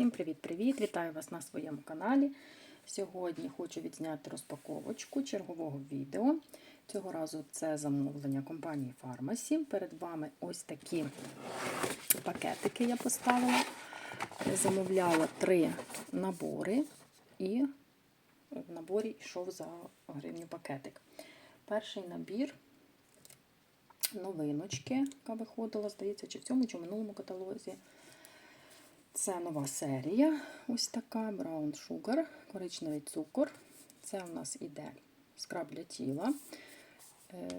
Всім привіт-привіт! Вітаю вас на своєму каналі. Сьогодні хочу відзняти розпаковочку чергового відео. Цього разу це замовлення компанії Pharmacy. Перед вами ось такі пакетики я поставила. Замовляла три набори, і в наборі йшов за гривню пакетик. Перший набір новиночки, яка виходила, здається, чи в цьому, чи в минулому каталозі. Це нова серія, ось така Brown Sugar, коричневий цукор. Це у нас іде скраб для тіла.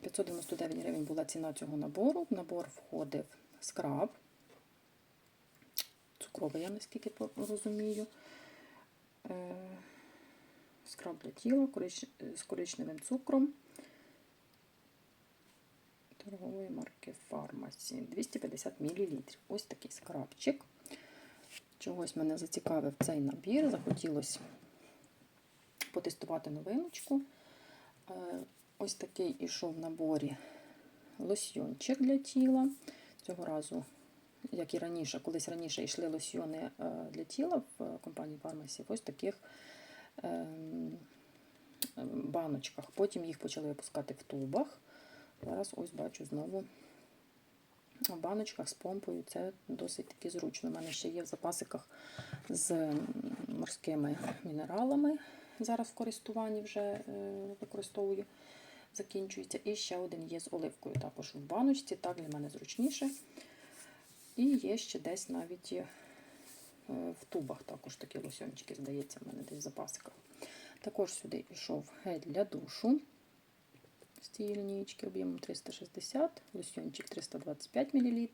599 гривень була ціна цього набору. В набор входив скраб. Цукровий, я наскільки розумію. Скраб для тіла з коричневим цукром. Торгової марки Pharmacy. 250 мл. Ось такий скрабчик. Чогось мене зацікавив цей набір. Захотілося потестувати новиночку. Ось такий ішов в наборі лосьйончик для тіла. Цього разу, як і раніше, колись раніше йшли лосьйони для тіла в компанії Pharmacy, ось таких баночках. Потім їх почали випускати в тубах. Зараз ось бачу знову в баночках з помпою. Це досить таки зручно. У мене ще є в запасиках з морськими мінералами. Зараз в користуванні вже використовую, закінчується. І ще один є з оливкою також в баночці, так для мене зручніше. І є ще десь навіть в тубах також такі лосьончики, здається, в мене десь в запасиках. Також сюди йшов гель для душу з цієї лінійки об'ємом 360, лосьончик 325 мл.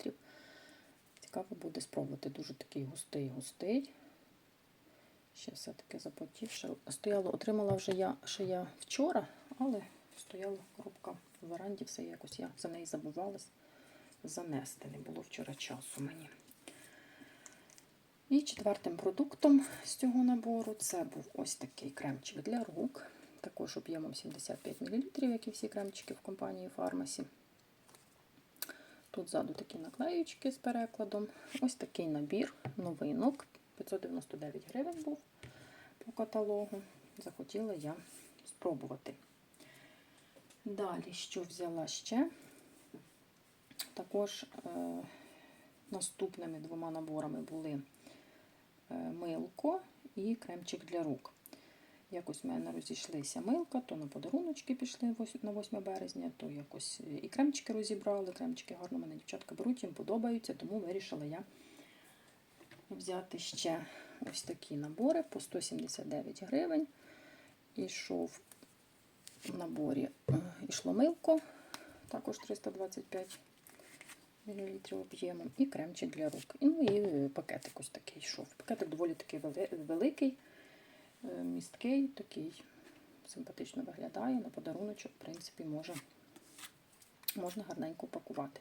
Цікаво буде спробувати. Дуже такий густий-густий. Ще все-таки запотівши. Стояло, отримала вже я ще я вчора, але стояла коробка в веранді, все якось я за неї забувалась занести. Не було вчора часу мені. І четвертим продуктом з цього набору це був ось такий кремчик для рук також об'ємом 75 мл, як і всі кремчики в компанії Pharmacy. Тут ззаду такі наклеючки з перекладом. Ось такий набір новинок. 599 гривень був по каталогу. Захотіла я спробувати. Далі, що взяла ще? Також е, наступними двома наборами були е, милко і кремчик для рук. Якось в мене розійшлися милка, то на подаруночки пішли на 8 березня, то якось і кремчики розібрали. Кремчики гарно мене дівчатка беруть, їм подобаються, тому вирішила я взяти ще ось такі набори по 179 гривень. Ішов в наборі, ішло милко, також 325 мл об'ємом, і кремчик для рук. Ну і пакетик ось такий йшов. Пакетик доволі такий великий. Місткий, такий симпатично виглядає, на подаруночок, в принципі, може, можна гарненько пакувати.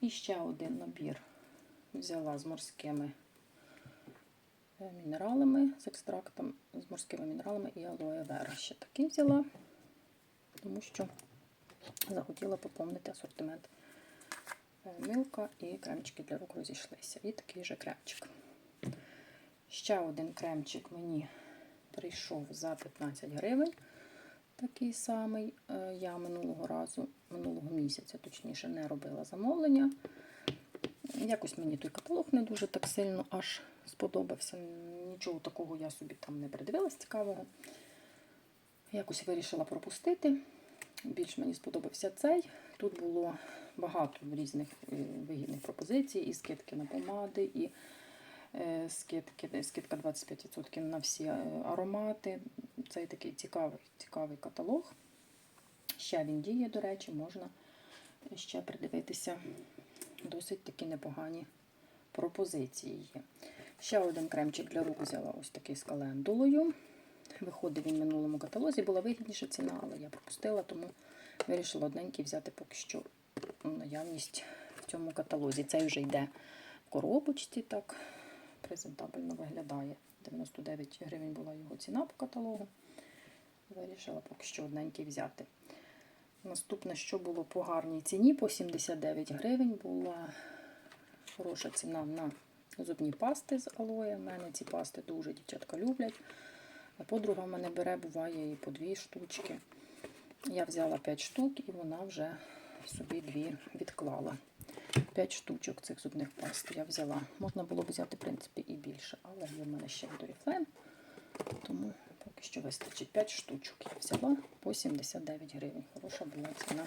І ще один набір взяла з морськими мінералами, з екстрактом, з морськими мінералами і алоє вера. Ще такий взяла, тому що захотіла поповнити асортимент милка і кремчики для рук розійшлися. І такий же кремчик. Ще один кремчик мені прийшов за 15 гривень. Такий самий. Е, я минулого разу, минулого місяця, точніше, не робила замовлення. Якось мені той каталог не дуже так сильно аж сподобався. Нічого такого я собі там не придивилась цікавого. Якось вирішила пропустити. Більш мені сподобався цей. Тут було багато різних е, вигідних пропозицій, і скидки на помади, і скидки, скидка 25% на всі е, аромати. Це такий цікавий цікавий каталог. Ще він діє, до речі, можна ще придивитися досить такі непогані пропозиції. Ще один кремчик для рук взяла ось такий з календулою. Виходив він в минулому каталозі, була вигідніша ціна, але я пропустила, тому вирішила одненький взяти поки що наявність в цьому каталозі. Цей вже йде в коробочці. так презентабельно виглядає. 99 гривень була його ціна по каталогу. Вирішила поки що одненький взяти. Наступне, що було по гарній ціні, по 79 гривень була хороша ціна на зубні пасти з алоє. У мене ці пасти дуже дівчатка люблять. А подруга в мене бере, буває і по дві штучки. Я взяла 5 штук і вона вже собі дві відклала. 5 штучок цих зубних паст я взяла. Можна було б взяти, в принципі, і більше, але є в мене ще Doriflame, тому поки що вистачить 5 штучок. Я взяла по 79 гривень. Хороша була ціна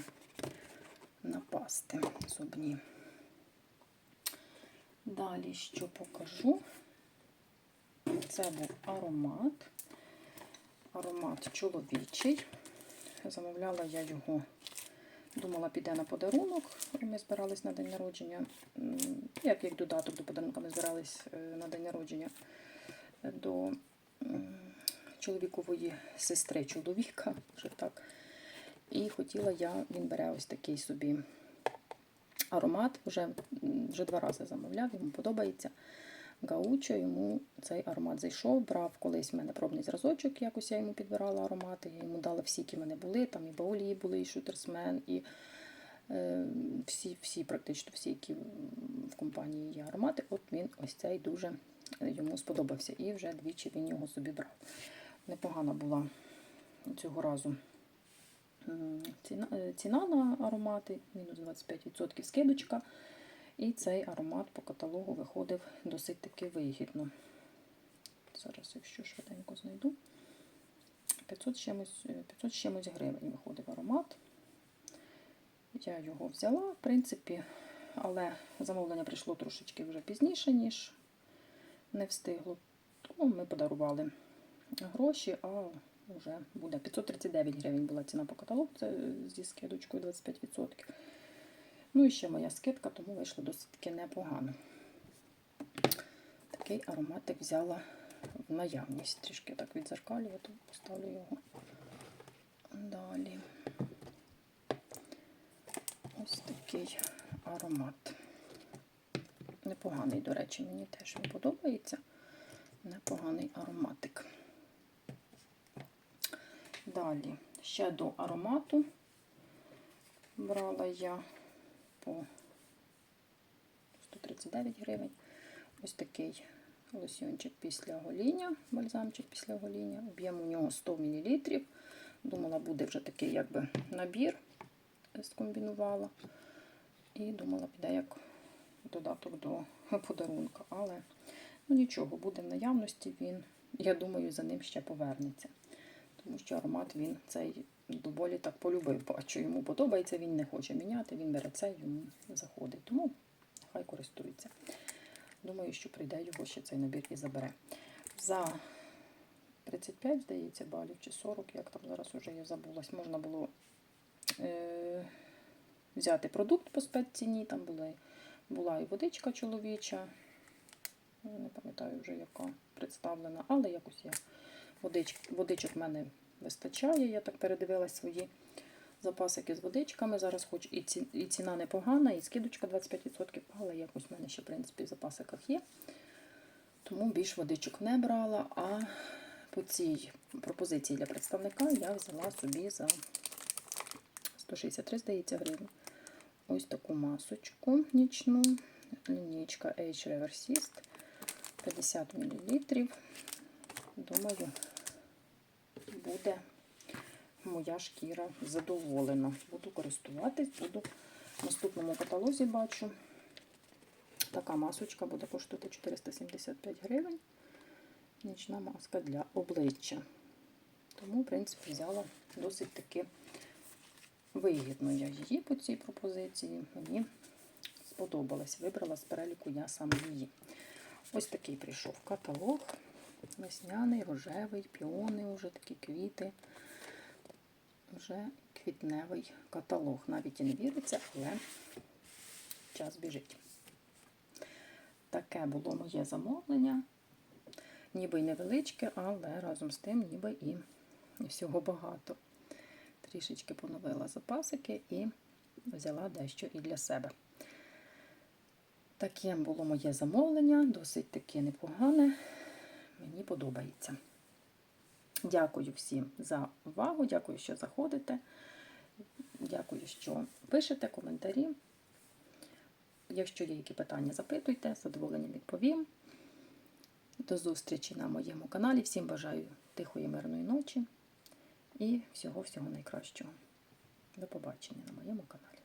на пасти зубні. Далі що покажу? Це був аромат. Аромат чоловічий. Замовляла я його, думала, піде на подарунок. Ми збирались на день народження. Як як додаток до подарунка, ми збирались е, на день народження до чоловікової сестри чоловіка. Вже так. І хотіла я, він бере ось такий собі аромат. Вже, вже два рази замовляв, йому подобається. Гаучо, йому цей аромат зайшов, брав колись в мене пробний зразочок, якось я йому підбирала аромати. Я йому дала всі, які мене були. Там і Баолії були, і Шутерсмен, і е, всі, всі, практично всі, які в компанії є аромати. От він ось цей дуже йому сподобався. І вже двічі він його собі брав. Непогана була цього разу ціна, е, ціна на аромати, мінус 25% скидочка. І цей аромат по каталогу виходив досить таки вигідно. Зараз, якщо швиденько знайду. 500 з чимось, е, 500 з чимось гривень виходив аромат. Я його взяла, в принципі, але замовлення прийшло трошечки вже пізніше, ніж не встигло. Тому ми подарували гроші, а вже буде 539 гривень була ціна по каталогу, це зі скидочкою 25%. Ну і ще моя скидка, тому вийшло досить таки непогано. Такий ароматик взяла в наявність. Трішки так відзеркалюю, то поставлю його далі. Ось такий аромат. Непоганий, до речі, мені теж він подобається. Непоганий ароматик. Далі, ще до аромату брала я по 139 гривень. Ось такий лосьончик після гоління, бальзамчик після гоління. Об'єм у нього 100 мл. Думала, буде вже такий якби набір, скомбінувала. І думала, піде як додаток до подарунка. Але ну нічого, буде в наявності він. Я думаю, за ним ще повернеться. Тому що аромат він цей доволі так полюбив. Бачу, йому подобається, він не хоче міняти, він бере це, йому заходить. Тому хай користується. Думаю, що прийде його ще цей набір і забере. За 35, здається, балів чи 40, як там зараз вже я забулась, можна було е- взяти продукт по спецціні. Там була, була і водичка чоловіча. Не пам'ятаю вже, яка представлена, але якось я водич, водичок в мене вистачає. Я так передивилась свої запасики з водичками. Зараз хоч і, ці, і ціна непогана, і скидочка 25%, але якось в мене ще, в принципі, в запасиках є. Тому більш водичок не брала. А по цій пропозиції для представника я взяла собі за 163, здається, гривень. Ось таку масочку нічну. Лінійка H Reversist 50 мл. Думаю, буде моя шкіра задоволена. Буду користуватись, буду в наступному каталозі бачу. Така масочка буде коштувати 475 гривень. Нічна маска для обличчя. Тому, в принципі, взяла досить таки вигідно я її по цій пропозиції. Мені сподобалась. Вибрала з переліку я саме її. Ось такий прийшов каталог. Весняний, рожевий, піони, вже такі квіти. Вже квітневий каталог. Навіть і не віриться, але час біжить. Таке було моє замовлення. Ніби й невеличке, але разом з тим, ніби і всього багато. Трішечки поновила запасики і взяла дещо і для себе. Таке було моє замовлення, досить таки непогане. Мені подобається. Дякую всім за увагу, дякую, що заходите. Дякую, що пишете коментарі. Якщо є які питання, запитуйте, з задоволенням відповім. До зустрічі на моєму каналі. Всім бажаю тихої мирної ночі і всього-всього найкращого. До побачення на моєму каналі.